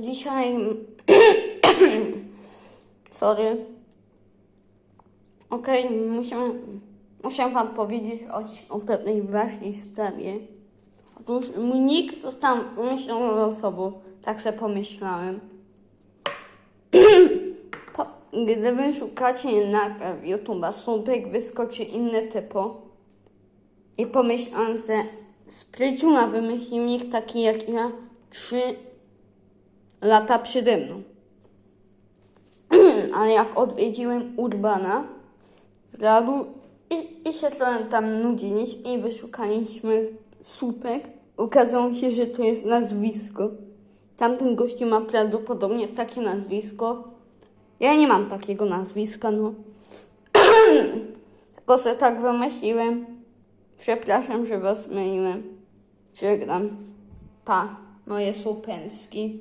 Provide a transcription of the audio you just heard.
Dzisiaj. Sorry. Okej, musimy. Muszę Wam powiedzieć o, o pewnej ważnej sprawie. Otóż mój nick został wymyślony losowo. Tak sobie pomyślałem. Po, gdy wy szukacie na YouTube'a słupek, wyskoczy inne typo. I pomyślałem sobie, spryciuna wymyślił nick taki jak ja trzy lata przede mną. Ale jak odwiedziłem Urbana w Radu i, i się trochę tam nudziliśmy i wyszukaliśmy słupek, okazało się, że to jest nazwisko. Tamten gościu ma prawdopodobnie takie nazwisko. Ja nie mam takiego nazwiska, no. Tylko sobie tak wymyśliłem. Przepraszam, że was myliłem. Żegnam. Pa, moje słupęcki.